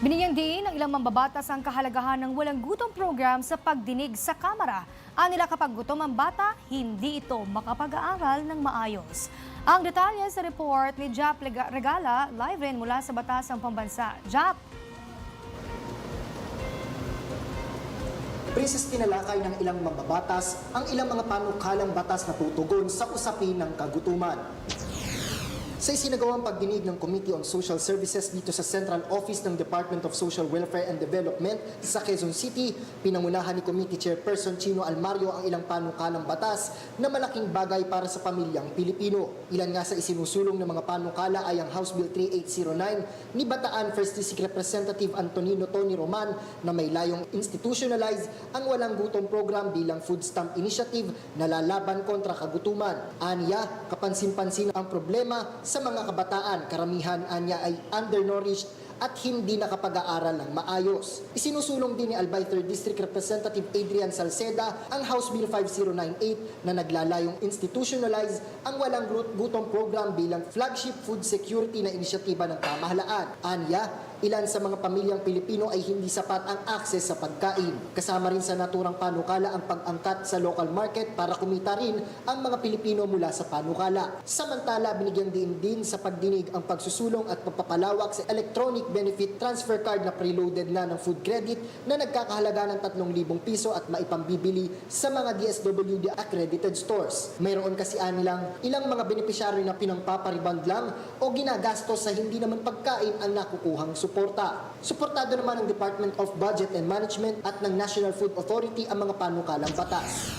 Binigyang diin ng ilang mambabatas ang kahalagahan ng walang gutom program sa pagdinig sa Kamara. Anila kapag gutom ang bata, hindi ito makapag-aaral ng maayos. Ang detalye sa report ni Jap Regala, live rin mula sa Batasang Pambansa. Jap! Princess tinalakay ng ilang mambabatas ang ilang mga panukalang batas na tutugon sa usapin ng kagutuman. Sa isinagawang pagdinig ng Committee on Social Services dito sa Central Office ng Department of Social Welfare and Development sa Quezon City, pinangunahan ni Committee Chairperson Chino Almario ang ilang panukalang batas na malaking bagay para sa pamilyang Pilipino. Ilan nga sa isinusulong ng mga panukala ay ang House Bill 3809 ni Bataan First District Representative Antonino Tony Roman na may layong institutionalize ang walang gutom program bilang food stamp initiative na lalaban kontra kagutuman. Anya, kapansin-pansin ang problema sa mga kabataan. Karamihan anya ay undernourished at hindi nakapag-aaral ng maayos. Isinusulong din ni Albay 3rd District Representative Adrian Salceda ang House Bill 5098 na naglalayong institutionalize ang walang gutom program bilang flagship food security na inisyatiba ng pamahalaan. Anya, ilan sa mga pamilyang Pilipino ay hindi sapat ang access sa pagkain. Kasama rin sa naturang panukala ang pag-angkat sa local market para kumita rin ang mga Pilipino mula sa panukala. Samantala, binigyan din din sa pagdinig ang pagsusulong at pagpapalawak sa electronic benefit transfer card na preloaded na ng food credit na nagkakahalaga ng 3,000 piso at maipambibili sa mga DSWD accredited stores. Mayroon kasi anilang ilang mga benepisyaryo na pinangpapariband lang o ginagastos sa hindi naman pagkain ang nakukuhang suporta. Suportado naman ng Department of Budget and Management at ng National Food Authority ang mga panukalang batas.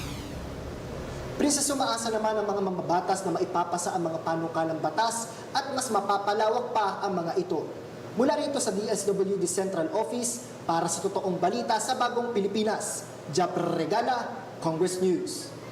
Princess umaasa naman ang mga mambabatas na maipapasa ang mga panukalang batas at mas mapapalawak pa ang mga ito. Mula rito sa DSWD Central Office para sa totoong balita sa bagong Pilipinas. Japr Regala, Congress News.